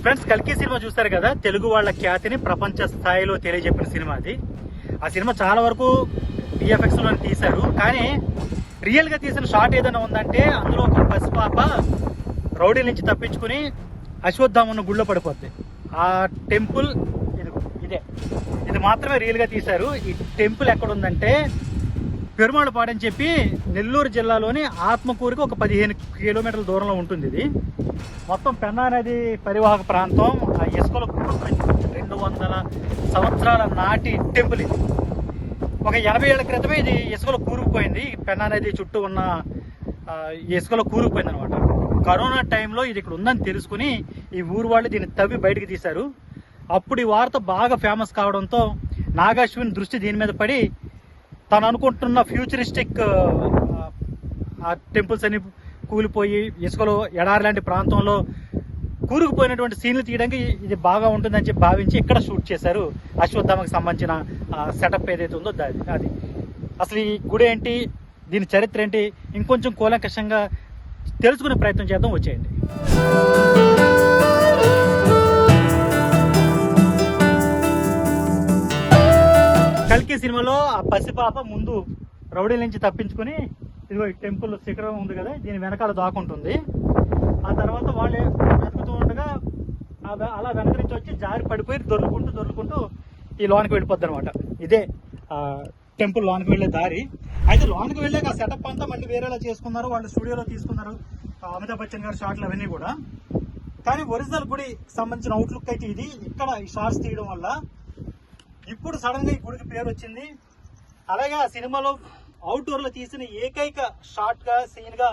Friends కల్కి cinema చూశారు కదా? తెలుగు వాళ్ళ ఖ్యాతిని ప్రపంచ స్థాయిలో తెలియజెప్పిన సినిమా అది. ఆ సినిమా చాలా వరకు విఎఫ్ఎక్స్ తీశారు. కానీ రియల్గా తీసిన షాట్ ఏదైనా ఉందంటే అందులో ఒక పసిపాప రౌడీ నుంచి తప్పించుకుని అశ్వత్థామన్న గుళ్ళో పడిపోద్ది. ఆ టెంపుల్ ఇదే ఇది. మాత్రమే రియల్గా తీశారు. ఈ టెంపుల్ ఎక్కడ ఉందంటే పెరుమాళపాడు అని చెప్పి నెల్లూరు జిల్లాలోని ఆత్మకూరుకి ఒక పదిహేను కిలోమీటర్ల దూరంలో ఉంటుంది ఇది. మొత్తం పెన్నా నది పరివాహక ప్రాంతం ఆ ఇసుకలో కూరుకుపోయింది. రెండు వందల సంవత్సరాల నాటి టెంపుల్ ఇది. ఒక ఎనభై ఏళ్ళ క్రితమే ఇది ఇసుకలో కూరుకుపోయింది. పెన్నా నది చుట్టూ ఉన్న ఇసుకలో కూరుకుపోయింది అనమాట కరోనా టైంలో ఇది ఇక్కడ ఉందని తెలుసుకుని ఈ ఊరు వాళ్ళు దీన్ని తవ్వి బయటకు తీశారు. అప్పుడు ఈ వార్త బాగా ఫేమస్ కావడంతో నాగాశ్విన్ దృష్టి దీని మీద పడి తను అనుకుంటున్న ఫ్యూచరిస్టిక్ ఆ టెంపుల్స్ అని కూలిపోయి ఇసుకలో ఎడారి లాంటి ప్రాంతంలో కూరుకుపోయినటువంటి సీన్లు తీయడానికి ఇది బాగా ఉంటుందని చెప్పి భావించి ఇక్కడ షూట్ చేశారు. అశ్వత్థామకు సంబంధించిన సెటప్ ఏదైతే ఉందో అది. అసలు ఈ గుడి ఏంటి? దీని చరిత్ర ఏంటి? ఇంకొంచెం కూలంకషంగా తెలుసుకునే ప్రయత్నం చేద్దాం వచ్చేయండి. కల్కి సినిమాలో ఆ పసిపాప ముందు రౌడీల నుంచి తప్పించుకుని ఇదిగో ఈ టెంపుల్ శిఖరం ఉంది కదా దీని వెనకాల దాకుంటుంది ఆ తర్వాత వాళ్ళు వెతుకుతూ ఉండగా అలా వెనక నుంచి వచ్చి జారి పడిపోయి దొర్లుకుంటూ దొర్లుకుంటూ ఈ లోనికి వెళ్ళిపోద్ది అనమాట ఇదే టెంపుల్ లోనికి వెళ్ళే దారి. అయితే లోనికి వెళ్ళాక ఆ సెటప్ అంతా మళ్ళీ వేరేలా చేసుకున్నారు వాళ్ళు స్టూడియోలో తీసుకున్నారు అమితాబ్ బచ్చన్ గారి షాట్లు అవన్నీ కూడా. కానీ ఒరిజినల్ గుడి సంబంధించిన అవుట్లుక్ అయితే ఇది. ఇక్కడ ఈ షార్ట్స్ తీయడం వల్ల ఇప్పుడు సడన్గా ఈ గుడికి పేరు వచ్చింది అలాగే ఆ సినిమాలో అవుట్డోర్లో తీసిన ఏకైక షార్ట్గా సీన్గా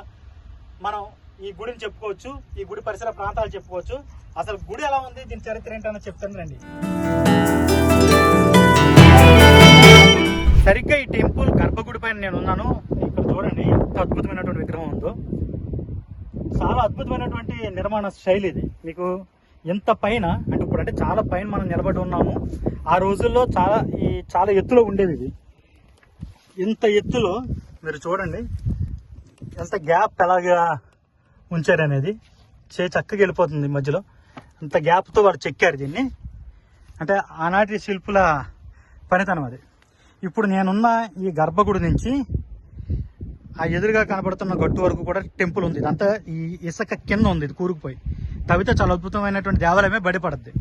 మనం ఈ గుడిని చెప్పుకోవచ్చు ఈ గుడి పరిసర ప్రాంతాలు చెప్పుకోవచ్చు. అసలు గుడి ఎలా ఉంది దీని చరిత్ర ఏంటని చెప్తాను రండి. సరిగ్గా ఈ టెంపుల్ గర్భగుడి పైన నేను ఉన్నాను. ఇక్కడ చూడండి ఎంత అద్భుతమైనటువంటి విగ్రహం ఉందో. చాలా అద్భుతమైనటువంటి నిర్మాణ శైలి ఇది. మీకు ఎంత పైన అంటే ఇప్పుడు అంటే చాలా పైన మనం నిలబడి ఉన్నాము. ఆ రోజుల్లో చాలా ఈ చాలా ఎత్తులో ఉండేది ఇది. ఇంత ఎత్తులో మీరు చూడండి ఎంత గ్యాప్ ఎలాగా ఉంచారనేది చే చక్కగా వెళ్ళిపోతుంది మధ్యలో. అంత గ్యాప్తో వాడు చెక్కారు దీన్ని. అంటే ఆనాటి శిల్పుల పనితనం అది. ఇప్పుడు నేనున్న ఈ గర్భగుడి నుంచి ఆ ఎదురుగా కనబడుతున్న గట్టు వరకు కూడా టెంపుల్ ఉంది. ఇదంతా ఈ ఇసుక కింద ఉంది ఇది కూరుకుపోయి. తవ్వితే చాలా అద్భుతమైనటువంటి దేవాలయమే బడిపడద్ది.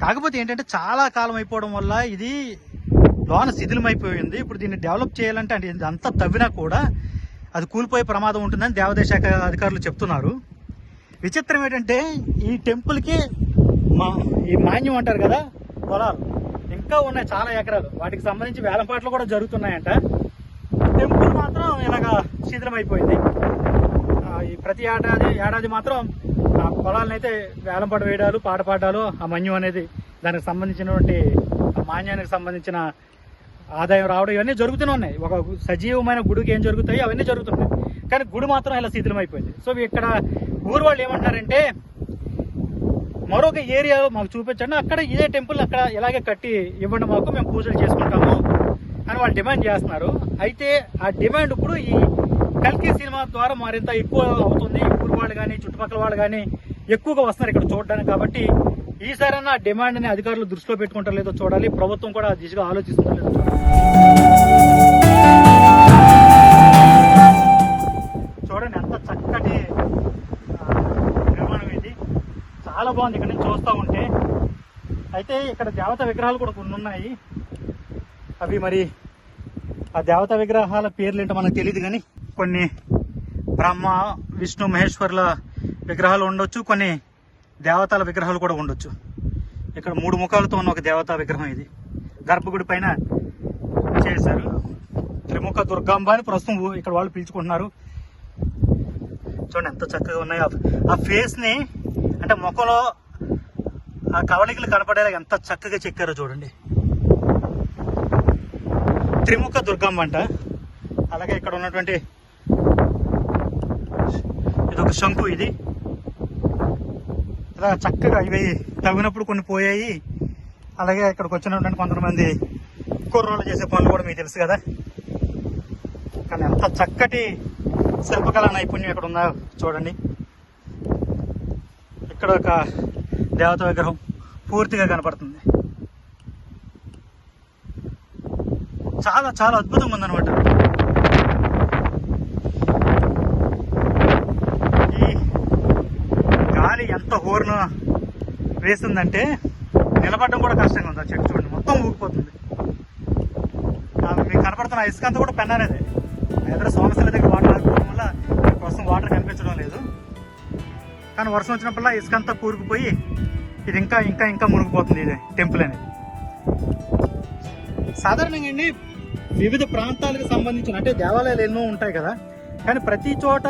కాకపోతే ఏంటంటే చాలా కాలం అయిపోవడం వల్ల ఇది లోన శిథిలమైపోయింది. ఇప్పుడు దీన్ని డెవలప్ చేయాలంటే అంటే ఇది అంతా తవ్వినా కూడా అది కూలిపోయే ప్రమాదం ఉంటుందని దేవాదాయ శాఖ అధికారులు చెప్తున్నారు. విచిత్రం ఏంటంటే ఈ టెంపుల్కి మా ఈ మాన్యం అంటారు కదా పొలాలు ఇంకా ఉన్నాయి చాలా ఎకరాలు. వాటికి సంబంధించి వేలంపాట్లు కూడా జరుగుతున్నాయంట. టెంపుల్ మాత్రం ఇలాగా శిథిలమైపోయింది. ఈ ప్రతి ఏడాది ఏడాది మాత్రం ఆ పొలాలను అయితే వేలంపాట వేయడాలు పాట పాడాలు ఆ మన్యం అనేది దానికి సంబంధించినటువంటి మాన్యానికి సంబంధించిన ఆదాయం రావడం ఇవన్నీ జరుగుతూనే ఉన్నాయి. ఒక సజీవమైన గుడికి ఏం జరుగుతాయి? అవన్నీ జరుగుతున్నాయి. కానీ గుడి మాత్రం ఇలా శిథిలమైపోయింది సో ఇక్కడ ఊరు వాళ్ళు ఏమంటారంటే మరొక ఏరియా మాకు చూపించండి. అక్కడ ఇదే టెంపుల్ అక్కడ ఇలాగే కట్టి ఇవ్వండి మాకు మేము పూజలు చేసుకుంటాము అని వాళ్ళు డిమాండ్ చేస్తున్నారు. అయితే ఆ డిమాండ్ ఇప్పుడు ఈ కల్కి సినిమా ద్వారా మరింత ఎక్కువ అవుతుంది. ఈ ఊరు వాళ్ళు కానీ చుట్టుపక్కల వాళ్ళు కానీ ఎక్కువగా వస్తున్నారు ఇక్కడ చూడడానికి. కాబట్టి ఈసారైనా ఆ డిమాండ్ని అధికారులు దృష్టిలో పెట్టుకుంటారు లేదో చూడాలి. ప్రభుత్వం కూడా ఆ దిశగా ఆలోచిస్తుందో లేదో చూడండి ఎంత చక్కటి నిర్మాణం ఇది. చాలా బాగుంది. ఇక్కడ నుంచి చూస్తూ ఉంటే. అయితే ఇక్కడ దేవత విగ్రహాలు కూడా కొన్ని ఉన్నాయి. అవి మరి ఆ దేవత విగ్రహాల పేర్లు ఏంటో మనకు తెలియదు కానీ కొన్ని బ్రహ్మ విష్ణు మహేశ్వర్ల విగ్రహాలు ఉండొచ్చు. కొన్ని దేవతల విగ్రహాలు కూడా ఉండొచ్చు. ఇక్కడ మూడు ముఖాలతో ఉన్న ఒక దేవతా విగ్రహం ఇది. గర్భగుడి పైన చేశారు. త్రిముఖ దుర్గాంబ అని ప్రస్తుతం ఇక్కడ వాళ్ళు పిలుచుకుంటున్నారు. చూడండి ఎంత చక్కగా ఉన్నాయి. ఆ- ఆ ఫేస్ని అంటే ముఖంలో ఆ కవళికలు కనపడేలా ఎంత చక్కగా చెక్కారో చూడండి. త్రిముఖ దుర్గమ్మ అంట. అలాగే ఇక్కడ ఉన్నటువంటి ఇది ఒక శంకు ఇది. ఇలా చక్కగా ఇవి తగినప్పుడు కొన్ని పోయాయి. అలాగే ఇక్కడికి వచ్చినటువంటి కొంతమంది కుర్రోళ్ళు చేసే పనులు కూడా మీకు తెలుసు కదా. కానీ ఎంత చక్కటి శిల్పకళా నైపుణ్యం ఇక్కడ ఉందో చూడండి. ఇక్కడ ఒక దేవత విగ్రహం పూర్తిగా కనపడుతుంది. చాలా చాలా అద్భుతంగా ఉందన్నమాట ఈ గాలి ఎంత హోర్న్ వేస్తుందంటే నిలబడడం కూడా కష్టంగా ఉంది ఆ చెట్టు చూడండి. మొత్తం ఊగిపోతుంది. మీకు కనపడుతున్న ఇసుక అంతా కూడా పెన్నానేది ఎదురు సోమశిల దగ్గర వాటర్ ఆగిపోవడం వల్ల ప్రస్తుతం వాటర్ కనిపించడం లేదు. కానీ వర్షం వచ్చినప్పుడల్లా ఇసుక అంతా కూరుకుపోయి ఇది ఇంకా ఇంకా ఇంకా మునిగిపోతుంది ఇది టెంపుల్ అనేది. సాధారణంగా అండి వివిధ ప్రాంతాలకు సంబంధించిన అంటే దేవాలయాలు ఎన్నో ఉంటాయి కదా. కానీ ప్రతి చోట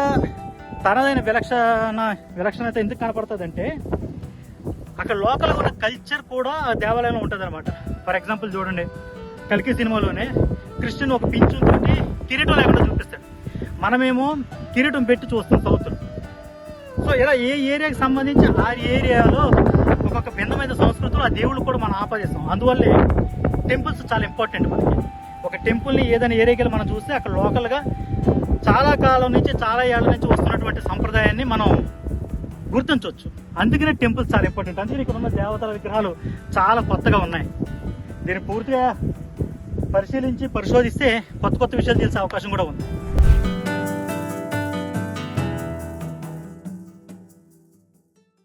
తనదైన విలక్షణ విలక్షణత ఎందుకు కనపడుతుందంటే అక్కడ లోకల్ ఉన్న కల్చర్ కూడా ఆ దేవాలయంలో ఉంటుంది అనమాట ఫర్ ఎగ్జాంపుల్ చూడండి కలికి సినిమాలోనే కృష్ణుని ఒక పించుతోటి కిరీటం లేకుండా చూపిస్తాడు. మనమేమో కిరీటం పెట్టి చూస్తాం సౌత్ సో ఇలా ఏ ఏరియాకి సంబంధించి ఆ ఏరియాలో ఒక్కొక్క భిన్నమైన సంస్కృతులు ఆ దేవుళ్ళు కూడా మనం ఆపాదిస్తాం. అందువల్లే టెంపుల్స్ చాలా ఇంపార్టెంట్ మనకి. ఒక టెంపుల్ని ఏదైనా ఏరియాకి వెళ్ళి మనం చూస్తే అక్కడ లోకల్గా చాలా కాలం నుంచి చాలా ఏళ్ళ నుంచి వస్తున్నటువంటి సంప్రదాయాన్ని మనం గుర్తించవచ్చు. అందుకనే టెంపుల్స్ చాలా ఇంపార్టెంట్. అందుకని ఇక్కడ ఉన్న దేవతల విగ్రహాలు చాలా కొత్తగా ఉన్నాయి. దీన్ని పూర్తిగా పరిశీలించి పరిశోధిస్తే కొత్త కొత్త విషయాలు తెలిసే అవకాశం కూడా ఉంది.